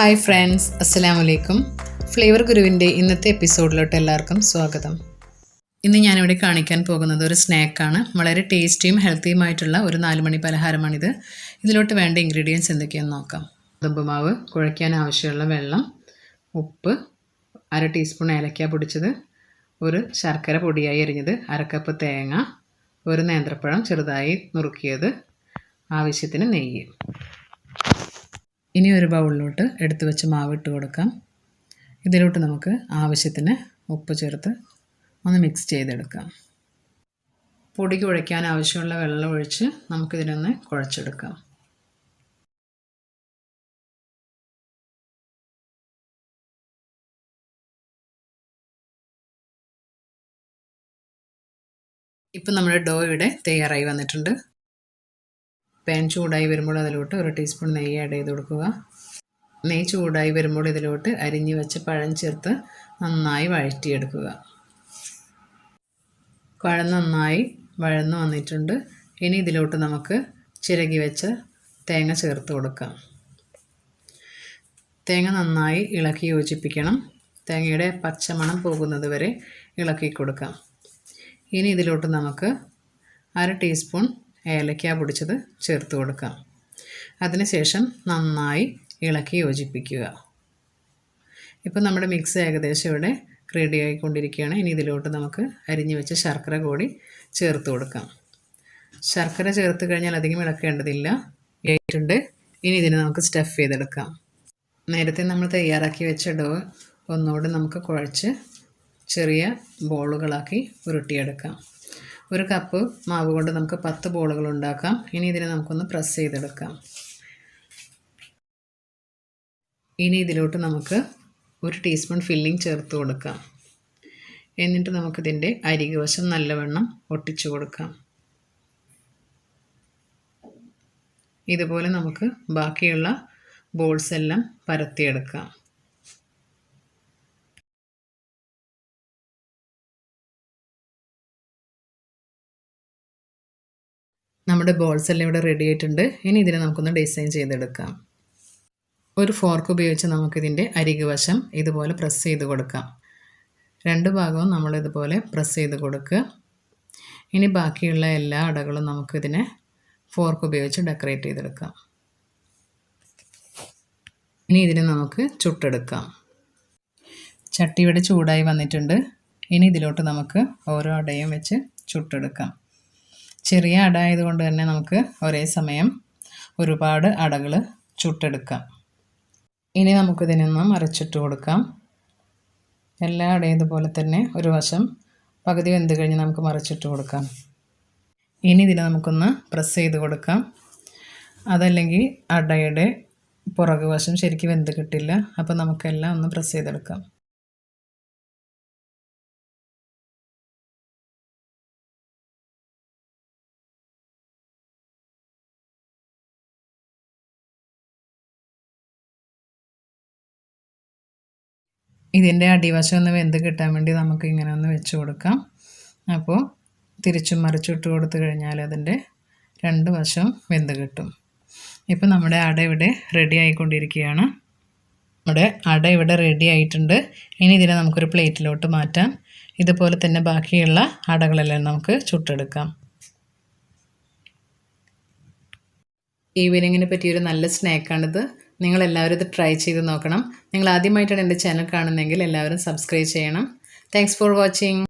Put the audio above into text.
Hi friends അസ്സലാം വലൈക്കും flavour ഗുരുവിന്റെ ഇന്നത്തെ എപ്പിസോഡിലോട്ട് എല്ലാവർക്കും സ്വാഗതം. ഇന്ന് ഞാനിവിടെ കാണിക്കാൻ പോകുന്നത് ഒരു സ്നാക്കാണ്. വളരെ ടേസ്റ്റിയും ഹെൽത്തിയുമായിട്ടുള്ള ഒരു നാലുമണി പലഹാരമാണിത്. ഇതിലോട്ട് വേണ്ട ഇൻഗ്രീഡിയൻസ് എന്തൊക്കെയാണെന്ന് നോക്കാം. ഗോതമ്പ് കുഴയ്ക്കാൻ ആവശ്യമുള്ള വെള്ളം ഉപ്പ് അര ടീസ്പൂൺ ഏലക്ക പൊടിച്ചത് ഒരു ശർക്കര പൊടിയായി എറിഞ്ഞത് അരക്കപ്പ് തേങ്ങ ഒരു നേന്ത്രപ്പഴം ചെറുതായി നുറുക്കിയത് ആവശ്യത്തിന് നെയ്യ്. ഇനി ഒരു ബൗളിലോട്ട് എടുത്തു വെച്ച് മാവിട്ട് കൊടുക്കാം. ഇതിലോട്ട് നമുക്ക് ആവശ്യത്തിന് ഉപ്പ് ചേർത്ത് ഒന്ന് മിക്സ് ചെയ്തെടുക്കാം. പൊടി കുഴയ്ക്കാൻ ആവശ്യമുള്ള വെള്ളം ഒഴിച്ച് നമുക്കിതിനൊന്ന് കുഴച്ചെടുക്കാം. ഇപ്പം നമ്മുടെ ഡോ ഇവിടെ തയ്യാറായി വന്നിട്ടുണ്ട്. പാൻ ചൂടായി വരുമ്പോൾ അതിലോട്ട് ഒരു ടീസ്പൂൺ നെയ്യ് ആഡ് ചെയ്ത് കൊടുക്കുക. നെയ്യ് ചൂടായി വരുമ്പോൾ ഇതിലോട്ട് അരിഞ്ഞു വെച്ച പഴം ചേർത്ത് നന്നായി വഴറ്റിയെടുക്കുക. പഴം നന്നായി വഴന്നു വന്നിട്ടുണ്ട്. ഇനി ഇതിലോട്ട് നമുക്ക് ചിരകി വെച്ച തേങ്ങ ചേർത്ത് കൊടുക്കാം. തേങ്ങ നന്നായി ഇളക്കി യോജിപ്പിക്കണം. തേങ്ങയുടെ പച്ചമണം പോകുന്നത് വരെ ഇളക്കി കൊടുക്കാം. ഇനി ഇതിലോട്ട് നമുക്ക് അര ടീസ്പൂൺ ഏലക്ക പൊടിച്ചത് ചേർത്ത് കൊടുക്കുക. അതിനുശേഷം നന്നായി ഇളക്കി യോജിപ്പിക്കുക. ഇപ്പം നമ്മുടെ മിക്സ് ഏകദേശം ഇവിടെ റെഡി ആയിക്കൊണ്ടിരിക്കുകയാണ്. ഇനി ഇതിലോട്ട് നമുക്ക് അരിഞ്ഞു വെച്ച ശർക്കര കൂടി ചേർത്ത് കൊടുക്കാം. ശർക്കര ചേർത്ത് കഴിഞ്ഞാൽ അധികം ഇളക്കേണ്ടതില്ല. ആയിട്ടുണ്ട് ഇനി ഇതിനെ നമുക്ക് സ്റ്റഫ് ചെയ്തെടുക്കാം. നേരത്തെ നമ്മൾ തയ്യാറാക്കി വെച്ച ഡോ ഒന്നുകൂടെ നമുക്ക് കുഴച്ച് ചെറിയ ബോളുകളാക്കി ഉരുട്ടിയെടുക്കാം. ഒരു കപ്പ് മാവ് കൊണ്ട് നമുക്ക് പത്ത് ബോളുകൾ ഉണ്ടാക്കാം. ഇനി ഇതിനെ നമുക്കൊന്ന് പ്രസ് ചെയ്തെടുക്കാം. ഇനി ഇതിലോട്ട് നമുക്ക് ഒരു ടീസ്പൂൺ ഫില്ലിംഗ് ചേർത്ത് കൊടുക്കാം. എന്നിട്ട് നമുക്കിതിന്റെ അരികുവശം നല്ലവണ്ണം ഒട്ടിച്ചു കൊടുക്കാം. ഇതുപോലെ നമുക്ക് ബാക്കിയുള്ള ബോൾസ് എല്ലാം പരത്തിയെടുക്കാം. നമ്മുടെ ബോൾസ് എല്ലാം ഇവിടെ റെഡി ആയിട്ടുണ്ട്. ഇനി ഇതിനെ നമുക്കൊന്ന് ഡിസൈൻ ചെയ്തെടുക്കാം. ഒരു ഫോർക്ക് ഉപയോഗിച്ച് നമുക്കിതിന്റെ അരികുവശം ഇതുപോലെ പ്രസ് ചെയ്ത് കൊടുക്കാം. രണ്ട് ഭാഗവും നമ്മളിതുപോലെ പ്രസ് ചെയ്ത് കൊടുക്കുക. ഇനി ബാക്കിയുള്ള എല്ലാ അടകളും നമുക്കിതിനെ ഫോർക്ക് ഉപയോഗിച്ച് ഡെക്കറേറ്റ് ചെയ്തെടുക്കാം. ഇനി ഇതിനെ നമുക്ക് ചുട്ടെടുക്കാം. ചട്ടിയുടെ ചൂടായി വന്നിട്ടുണ്ട്. ഇനി ഇതിലോട്ട് നമുക്ക് ഓരോ അടയും വെച്ച് ചുട്ടെടുക്കാം. ചെറിയ അട ആയതുകൊണ്ട് തന്നെ നമുക്ക് ഒരേ സമയം ഒരുപാട് അടകൾ ചുട്ടെടുക്കാം. ഇനി നമുക്കിതിനൊന്ന് മറിച്ചിട്ട് കൊടുക്കാം. എല്ലാ അടയും ഇതുപോലെ തന്നെ ഒരു വശം പകുതി വെന്ത് കഴിഞ്ഞ് നമുക്ക് മറിച്ചിട്ട് കൊടുക്കാം. ഇനി ഇതിനെ നമുക്കൊന്ന് പ്രസ് ചെയ്ത് കൊടുക്കാം. അതല്ലെങ്കിൽ അടയുടെ പുറകുവശം ശരിക്കും വെന്ത് കിട്ടില്ല. അപ്പോൾ നമുക്കെല്ലാം ഒന്ന് പ്രസ് ചെയ്തെടുക്കാം. ഇതിന്റെ അടിവശം ഒന്ന് വെന്ത് കിട്ടാൻ വേണ്ടി നമുക്ക് ഇങ്ങനെ ഒന്ന് വെച്ച് കൊടുക്കാം. അപ്പോൾ തിരിച്ചും മറിച്ചിട്ട് കൊടുത്തു കഴിഞ്ഞാൽ അതിന്റെ രണ്ട് വശം വെന്ത് കിട്ടും. ഇപ്പോൾ നമ്മുടെ അട ഇവിടെ റെഡി ആയിക്കൊണ്ടിരിക്കുകയാണ്. നമ്മുടെ അട ഇവിടെ റെഡി ആയിട്ടുണ്ട്. ഇനി ഇതിനെ നമുക്കൊരു പ്ലേറ്റിലോട്ട് മാറ്റാം. ഇതുപോലെ തന്നെ ബാക്കിയുള്ള അടകളെല്ലാം നമുക്ക് ചുട്ടെടുക്കാം. ഈവനിങ്ങിനെ പറ്റിയൊരു നല്ല സ്നാക്കാണിത്. നിങ്ങളെല്ലാവരും ഇത് ട്രൈ ചെയ്ത് നോക്കണം. നിങ്ങൾ ആദ്യമായിട്ടാണ് എന്റെ ചാനൽ കാണുന്നതെങ്കിൽ എല്ലാവരും സബ്സ്ക്രൈബ് ചെയ്യണം. Thanks for watching